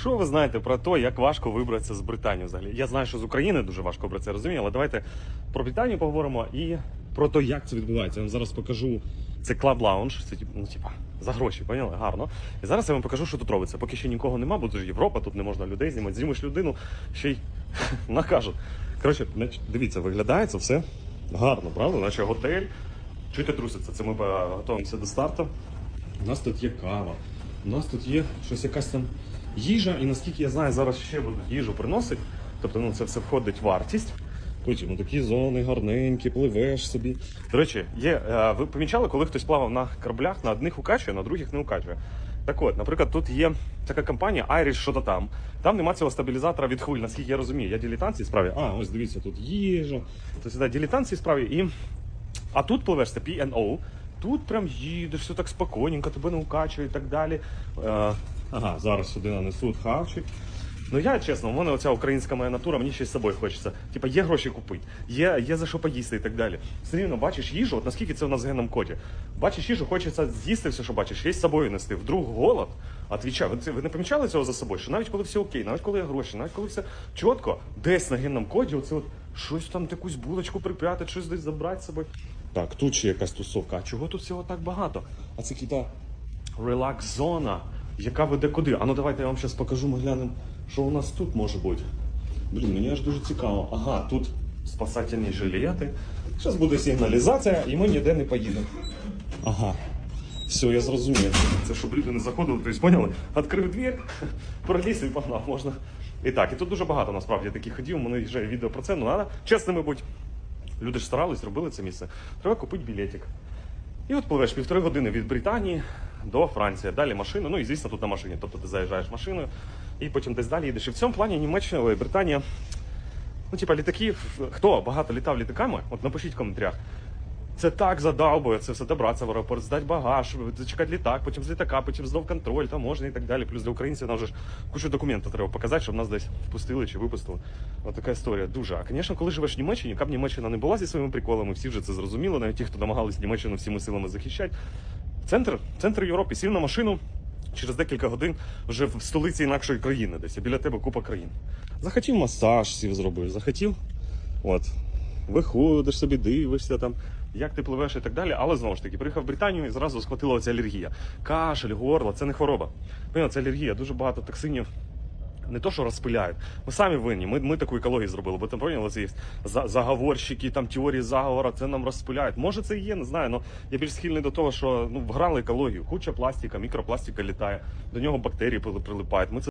Що ви знаєте про те, як важко вибратися з Британії взагалі? Я знаю, що з України дуже важко вибратися, розумію, але давайте про Британію поговоримо і про те, як це відбувається. Я вам зараз покажу. Це Club Lounge, це ну, типа, за гроші, поняли? Гарно. І зараз я вам покажу, що тут робиться. Поки ще нікого нема, бо тут Європа, тут не можна людей знімати. Знімеш людину, ще й накажуть. Коротше, дивіться, виглядає це все гарно, правда? Наче готель. Чуєте, труситься? Це ми готуємося до старту. У нас тут є кава, у нас тут є щось якась там їжа, і наскільки я знаю, зараз ще будуть їжу приносити. Тобто ну, це все входить в вартість. Потім ну, такі зони гарненькі, пливеш собі. До речі, є, е, ви помічали, коли хтось плавав на кораблях, на одних укачує, на других не укачує. Так от, наприклад, тут є така компанія Irish що-то там. Там нема цього стабілізатора від хвиль, наскільки я розумію. Я цій справі. А, ось дивіться, тут їжа. Тобто, цій справі. І... А тут пливеш, це P&O. Тут прям їдеш, все так спокійненько, тебе не укачує і так далі. Е, ага, зараз сюди нанесуть хавчик. Ну я чесно, у мене оця українська моя натура, мені ще з собою хочеться. Типа є гроші купити, є, є за що поїсти і так далі. Все рівно бачиш їжу, от наскільки це у нас в генному коді. Бачиш їжу, хочеться з'їсти все, що бачиш, є з собою нести. Вдруг голод. Отвічаю, ви, ви не помічали цього за собою? Що навіть коли все окей, навіть коли є гроші, навіть коли все чітко, десь на генному коді, оце от щось там, якусь булочку припрятати, щось десь забрати з собою. Так, тут ще якась тусовка. А чого тут всього так багато? А це кіта релакс-зона, яка веде куди? А ну давайте я вам зараз покажу, ми глянемо, що у нас тут може бути. Блін, мені аж дуже цікаво. Ага, тут спасательні жилети. Зараз буде сигналізація, і ми ніде не поїдемо. Ага. Все, я зрозумів. Це щоб люди не заходили, тобто поняли? Відкрив двір, проліз і погнав можна. І так, і тут дуже багато насправді таких ходів. У вже відео про це, ну треба чесними будь. Люди ж старались, робили це місце. Треба купити білетик. І от пливеш півтори години від Британії до Франції. Далі машина. Ну і звісно, тут на машині. Тобто ти заїжджаєш машиною і потім десь далі їдеш. І в цьому плані Німеччина, ой, Британія. Ну, типа, літаки, хто багато літав літаками, от напишіть в коментарях. Це так задовбує, це все добратися в аеропорт, здати багаж, зачекати літак, потім з літака, потім знов контроль, там можна і так далі. Плюс для українців нам вже ж кучу документів треба показати, щоб нас десь впустили чи випустили. От така історія. Дуже. А звісно, коли живеш в Німеччині, яка б Німеччина не була зі своїми приколами, всі вже це зрозуміли, навіть ті, хто намагались Німеччину всіми силами захищати. Центр, центр Європи, сів на машину. Через декілька годин вже в столиці інакшої країни, десь біля тебе купа країн. Захотів масаж сів зробив, захотів. От, виходиш собі, дивишся там, як ти пливеш і так далі. Але знову ж таки, приїхав в Британію і зразу схватила оця алергія. Кашель, горло, це не хвороба. Поняли, це алергія, дуже багато токсинів. Не то, що розпиляють. Ми самі винні. Ми, ми таку екологію зробили, бо там поняли, це є заговорщики, там теорії заговора, це нам розпиляють. Може, це і є, не знаю. але я більш схильний до того, що ну вграли екологію. Куча пластика, мікропластика літає, до нього бактерії прилипають. Ми це